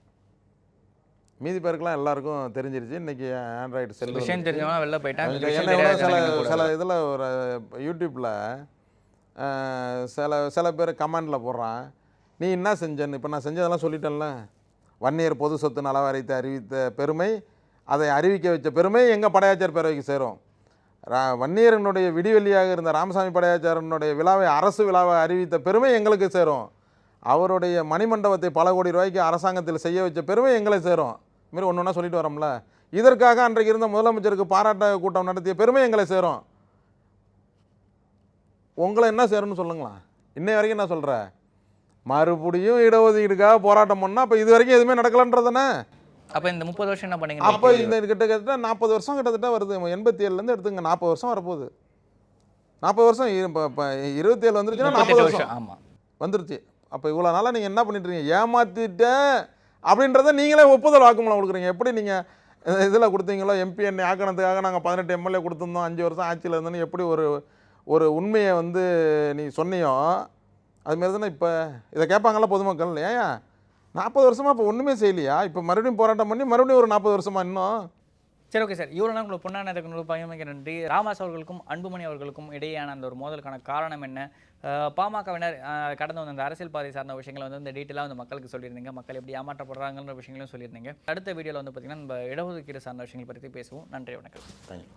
A: மீதி பேருக்குலாம் எல்லாருக்கும் தெரிஞ்சிருச்சு. இன்னைக்கு ஆண்ட்ராய்டு செல்லு
F: விஷயம் தெரிஞ்சவங்க வெளில போயிட்டாங்க
A: சில சில இதில் ஒரு யூடியூப்பில் சில சில பேர் கமெண்டில் போடுறான். நீ என்ன செஞ்சன்னு? இப்போ நான் செஞ்சதெல்லாம் சொல்லிட்டேன்ல. வன்னியர் பொது சொத்து நலவாரியத்தை அறிவித்த பெருமை அதை அறிவிக்க வச்ச பெருமை எங்கள் படையாச்சார் பேரவைக்கு சேரும். ரா வன்னியரனுடைய விடிவெள்ளியாக இருந்த ராமசாமி படையாச்சாரனுடைய விழாவை அரசு விழாவை அறிவித்த பெருமை எங்களுக்கு சேரும். அவருடைய மணிமண்டபத்தை பல கோடி ரூபாய்க்கு அரசாங்கத்தில் செய்ய வச்ச பெருமை எங்களை சேரும். இதுமாரி ஒன்று ஒன்றா சொல்லிட்டு வரோம்ல? இதற்காக அன்றைக்கு இருந்த முதலமைச்சருக்கு பாராட்ட கூட்டம் நடத்திய பெருமை எங்களை சேரும். உங்களை என்ன சேரும்னு சொல்லுங்களேன். இன்னை வரைக்கும் என்ன சொல்கிற மறுபடியும் இடஒதுக்கீடுக்காக போராட்டம் பண்ணால் அப்போ இது வரைக்கும் எதுவுமே நடக்கலன்றதானே
F: அப்ப இந்த முப்பது வருஷம் என்ன பண்ணீங்க?
A: அப்போ இந்த கிட்டத்தட்ட நாற்பது வருஷம் கிட்டத்தட்ட வருது. எண்பத்தி ஏழுலேருந்து எடுத்துங்க நாற்பது வருஷம் வரப்போகுது. நாற்பது வருஷம் இப்போ இப்போ இருபத்தி ஏழு வந்துருச்சுன்னா நாற்பது வருஷம்.
F: வருஷம். ஆமா.
A: வந்துருச்சு. அப்போ இவ்வளோ நாளாக நீங்கள் என்ன பண்ணிட்டு ஏமாற்றிட்டேன் அப்படின்றத நீங்களே ஒப்புதல் வாக்குமூலம் கொடுக்குறீங்க. எப்படி நீங்கள் இதில் கொடுத்தீங்களோ? எம்பி என்னை ஆக்கணத்துக்காக நாங்கள் பதினெட்டு எம்எல்ஏ கொடுத்துருந்தோம். அஞ்சு வருஷம் ஆட்சியில் இருந்தோன்னு எப்படி ஒரு ஒரு உண்மையை வந்து நீ சொன்னியோ அதுமாரி தானே இப்போ இதை கேட்பாங்கல்ல பொதுமக்கள். இல்லையா? நாற்பது வருஷமாக இப்போ ஒன்றுமே செய்யலையா? இப்போ மறுபடியும் போராட்டம் பண்ணி மறுபடியும் ஒரு நாற்பது வருஷமாக இன்னும்?
F: சரி ஓகே சார். இவ்வளோ நாள் உங்களுக்கு பொன்னான உங்களுக்கு பயமிக்க நன்றி. ராமாஸ் அவர்களுக்கும் அன்புமணி அவர்களுக்கும் இடையேயான அந்த ஒரு மோதலுக்கான காரணம் என்ன? பாமகவினர் கடந்து வந்த அந்த அரசியல் பாதை சார்ந்த விஷயங்களை வந்து இந்த டீட்டெயிலாக வந்து மக்களுக்கு சொல்லியிருந்தீங்க. மக்கள் எப்படி ஏமாற்றப்படுறாங்கன்ற விஷயங்களும் சொல்லியிருந்தீங்க. அடுத்த வீடியோவில் வந்து பார்த்தீங்கன்னா நம்ம இடஒதுக்கீடு சார்ந்த விஷயங்கள் பற்றி பேசுவோம். நன்றி வணக்கம்.
A: தேங்க்யூ.